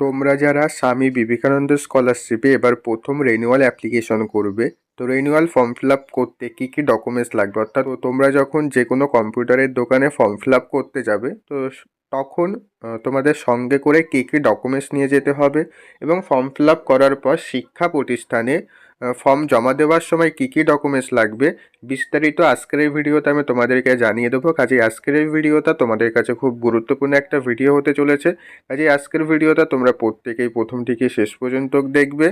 তোমরা যারা স্বামী বিবেকানন্দ স্কলারশিপে এবার প্রথম রেনুয়াল অ্যাপ্লিকেশন করবে, তো রেনুয়াল ফর্ম ফিল আপ করতে কী কী ডকুমেন্টস লাগবে? অর্থাৎ তোমরা যখন যে কোনো কম্পিউটারের দোকানে ফর্ম ফিল আপ করতে যাবে, তো তখন তোমাদের সঙ্গে করে কী কী ডকুমেন্টস নিয়ে যেতে হবে এবং ফর্ম ফিল আপ করার পর শিক্ষা প্রতিষ্ঠানে ফর্ম জমা দেওয়ার সময় কী কী ডকুমেন্টস লাগবে, বিস্তারিত আজকের এই ভিডিওতে আমি তোমাদেরকে জানিয়ে দেবো। কাজে আজকের এই ভিডিওটা তোমাদের কাছে খুব গুরুত্বপূর্ণ একটা ভিডিও হতে চলেছে। কাজে আজকের ভিডিওটা তোমরা প্রত্যেকেই প্রথম থেকে শেষ পর্যন্ত দেখবে।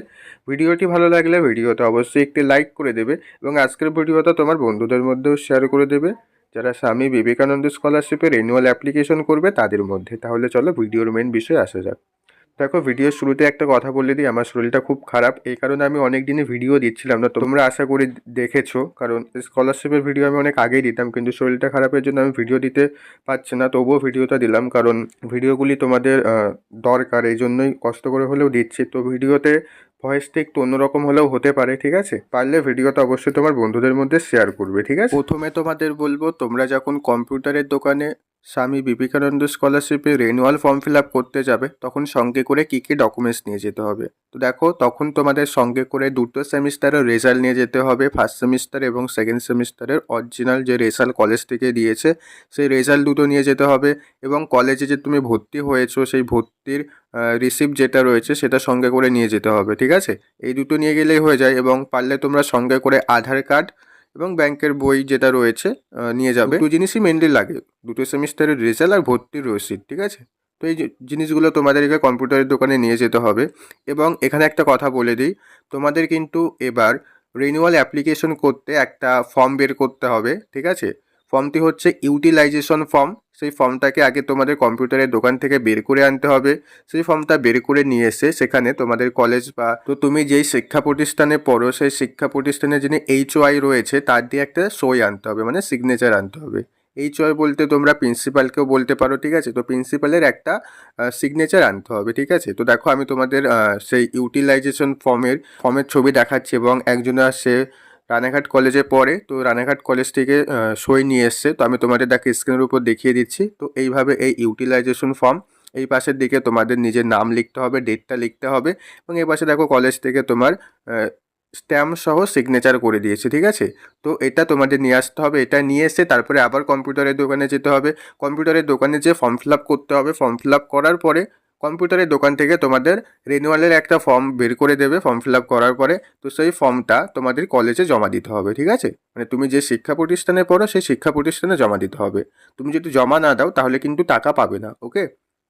ভিডিওটি ভালো লাগলে ভিডিওতে অবশ্যই একটি লাইক করে দেবে এবং আজকের ভিডিওটা তোমার বন্ধুদের মধ্যেও শেয়ার করে দেবে। যারা স্বামী বিবেকানন্দ স্কলারশিপের রেনুয়াল অ্যাপ্লিকেশন করবে তাদের মধ্যে। তাহলে চলো ভিডিওর মেন বিষয়ে আসা যাক। দেখো ভিডিওর শুরুতে একটা কথা বলে দিই, আমার শরীরটা খুব খারাপ। এই কারণে আমি অনেক দিনে ভিডিও দিচ্ছিলাম না। তোমরা আশা করি দেখেছ, কারণ স্কলারশিপের ভিডিও আমি অনেক আগেই দিতাম, কিন্তু শরীরটা খারাপের জন্য আমি ভিডিও দিতে পারছি না। তবুও ভিডিওটা দিলাম, কারণ ভিডিওগুলি তোমাদের দরকার। এই জন্যই কষ্ট করে হলেও দিচ্ছি। তো ভিডিওতে ভয়েসটা একটু অন্যরকম হলেও হতে পারে, ঠিক আছে? পারলে ভিডিওটা অবশ্যই তোমার বন্ধুদের মধ্যে শেয়ার করবে, ঠিক আছে? প্রথমে তোমাদের বলব, তোমরা যখন কম্পিউটারের দোকানে স্বামী বিবেকানন্দ স্কলারশিপে রেনুয়াল ফর্ম ফিল আপ করতে যাবে, তখন সঙ্গে করে কী কী ডকুমেন্টস নিয়ে যেতে হবে? তো দেখো, তখন তোমাদের সঙ্গে করে দুটো সেমিস্টারের রেজাল্ট নিয়ে যেতে হবে ফার্স্ট সেমিস্টার এবং সেকেন্ড সেমিস্টারের অরিজিনাল যে রেজাল্ট কলেজ থেকে দিয়েছে, সেই রেজাল্ট দুটো নিয়ে যেতে হবে এবং কলেজে যে তুমি ভর্তি হয়েছো, সেই ভর্তির রিসিপ্ট যেটা রয়েছে, সেটা সঙ্গে করে নিয়ে যেতে হবে, ঠিক আছে? এই দুটো নিয়ে গেলেই হয়ে যায় এবং পারলে তোমরা সঙ্গে করে আধার কার্ড এবং ব্যাংকের বই যেটা রয়েছে নিয়ে যাবে। দু জিনিসই মেনলি লাগে। দুটো সেমিস্টারের রেজাল্ট আর ভর্তির রসিদ ঠিক আছে? তো এই জিনিসগুলো তোমাদেরকে কম্পিউটারের দোকানে নিয়ে যেতে হবে। এবং এখানে একটা কথা বলে দিই, তোমাদের কিন্তু এবার রিনিউয়াল অ্যাপ্লিকেশন করতে একটা ফর্ম বের করতে হবে, ঠিক আছে? ফর্মটি হচ্ছে ইউটিলাইজেশন ফর্ম সেই ফর্মটাকে আগে তোমাদের কম্পিউটারের দোকান থেকে বের করে আনতে হবে। সেই ফর্মটা বের করে নিয়ে এসে সেখানে তোমাদের কলেজ বা তো তুমি যেই শিক্ষা প্রতিষ্ঠানে পড়ো, সেই শিক্ষা প্রতিষ্ঠানে যিনি এইচ ওয়াই রয়েছে, তার দিয়ে একটা সই আনতে হবে মানে সিগনেচার আনতে হবে। এইচ ওয়াই বলতে তোমরা প্রিন্সিপালকেও বলতে পারো, ঠিক আছে? তো প্রিন্সিপালের একটা সিগনেচার আনতে হবে, ঠিক আছে? তো দেখো আমি তোমাদের সেই ইউটিলাইজেশন ফর্মের ফর্মের ছবি দেখাচ্ছি এবং একজনের সে রানাঘাট কলেজে পড়ে, তো রানাঘাট কলেজ থেকে সই নিয়ে এসছে। তো আমি তোমাদের দেখে স্ক্রিনের উপর দেখিয়ে দিচ্ছি। তো এইভাবে এই ইউটিলাইজেশন ফর্ম এই পাশের দিকে তোমাদের নিজের নাম লিখতে হবে ডেটটা লিখতে হবে এবং এই পাশে দেখো কলেজ থেকে তোমার স্ট্যাম্প সহ সিগনেচার করে দিয়েছে, ঠিক আছে? তো এটা তোমাদের নিয়ে আসতে হবে, এটা নিয়ে এসে তারপরে আবার কম্পিউটারের দোকানে যেতে হবে। কম্পিউটারের দোকানে যে ফর্ম ফিল করতে হবে। ফর্ম ফিল করার পরে কম্পিউটারের দোকান থেকে তোমাদের রিনিউয়ালের একটা ফর্ম বের করে দেবে ফর্ম ফিল আপ করার পরে। তো সেই ফর্মটা তোমাদের কলেজে জমা দিতে হবে, ঠিক আছে? মানে তুমি যে শিক্ষা প্রতিষ্ঠানে পড়ো, সেই শিক্ষা প্রতিষ্ঠানে জমা দিতে হবে। তুমি যদি জমা না দাও, তাহলে কিন্তু টাকা পাবে না, ওকে?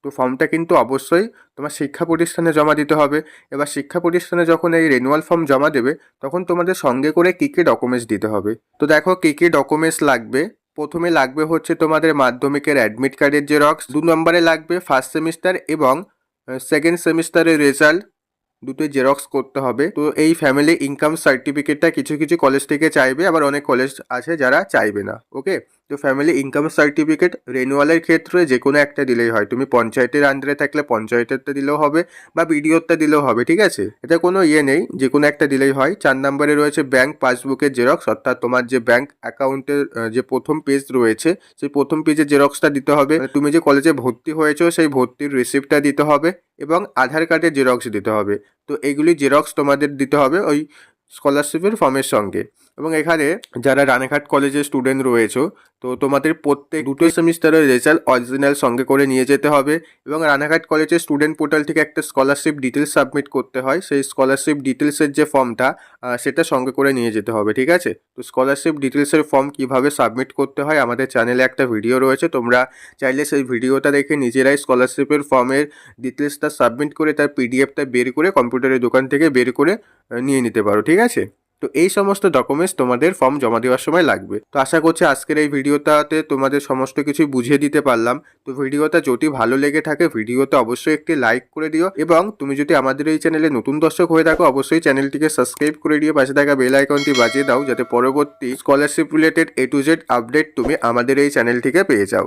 তো ফর্মটা কিন্তু অবশ্যই তোমার শিক্ষা প্রতিষ্ঠানে জমা দিতে হবে। এবার শিক্ষা প্রতিষ্ঠানে যখন এই রেনুয়াল ফর্ম জমা দেবে, তখন তোমাদের সঙ্গে করে কী কী ডকুমেন্টস দিতে হবে? তো দেখো কী কী ডকুমেন্টস লাগবে। প্রথমে লাগবে হচ্ছে তোমাদের মাধ্যমিকের অ্যাডমিট কার্ডের জেরক্স দু নম্বরে লাগবে ফার্স্ট সেমিস্টার এবং সেকেন্ড সেমিস্টারের রেজাল্ট দুটোই জেরক্স করতে হবে। তো এই ফ্যামিলি ইনকাম সার্টিফিকেটটা কিছু কিছু কলেজ থেকে চাইবে, আবার অনেক কলেজ আছে যারা চাইবে না ওকে তো ফ্যামিলি ইনকাম সার্টিফিকেট রেনুয়ালের ক্ষেত্রে যে কোনো একটা দিলেই হয়। তুমি পঞ্চায়েতের আন্ডারে থাকলে পঞ্চায়েতেরটা দিলেও হবে বা বিডিওরটা দিলেও হবে, ঠিক আছে? এটা কোনো ইয়ে নেই যে কোনো একটা দিলেই হয়। চার নম্বরে রয়েছে ব্যাংক পাসবুকের জেরক্স অর্থাৎ তোমার যে ব্যাংক অ্যাকাউন্টের যে প্রথম পেজ রয়েছে, সেই প্রথম পেজের জেরক্সটা দিতে হবে। মানে তুমি যে কলেজে ভর্তি হয়েছো, সেই ভর্তির রিসিপ্টটা দিতে হবে এবং আধার কার্ডের জেরক্স দিতে হবে। তো এগুলি জেরক্স তোমাদের দিতে হবে ওই স্কলারশিপের ফর্মের সঙ্গে। এবং এখানে যারা রানাঘাট কলেজের স্টুডেন্ট রয়েছে, তো তোমাদের প্রত্যেক দুটো সেমিস্টারের রেজাল্ট অরিজিনাল সঙ্গে করে নিয়ে যেতে হবে এবং রানাঘাট কলেজের স্টুডেন্ট পোর্টাল থেকে একটা স্কলারশিপ ডিটেলস সাবমিট করতে হয়। সেই স্কলারশিপ ডিটেলসের যে ফর্মটা সেটা সঙ্গে করে নিয়ে যেতে হবে, ঠিক আছে? তো স্কলারশিপ ডিটেলসের ফর্ম কীভাবে সাবমিট করতে হয়, আমাদের চ্যানেলে একটা ভিডিও রয়েছে। তোমরা চাইলে সেই ভিডিওটা দেখে নিজেরাই স্কলারশিপের ফর্মের ডিটেলসটা সাবমিট করে তার পিডিএফটা বের করে কম্পিউটারের দোকান থেকে বের করে নিয়ে নিতে পারো, ঠিক আছে? তো এই সমস্ত ডকুমেন্টস তোমাদের ফর্ম জমা দেওয়ার সময় লাগবে। তো আশা করছি আজকের এই ভিডিওটাতে তোমাদের সমস্ত কিছু বুঝিয়ে দিতে পারলাম। তো ভিডিওটা যদি ভালো লেগে থাকে, ভিডিওতে অবশ্যই একটি লাইক করে দিও এবং তুমি যদি আমাদের এই চ্যানেলে নতুন দর্শক হয়ে থাকো, অবশ্যই চ্যানেলটিকে সাবস্ক্রাইব করে দিয়ে পাশে থাকা বেল আইকনটি বাজিয়ে দাও, যাতে পরবর্তী scholarship related A to Z update তুমি আমাদের এই চ্যানেল থেকে পেয়ে যাও।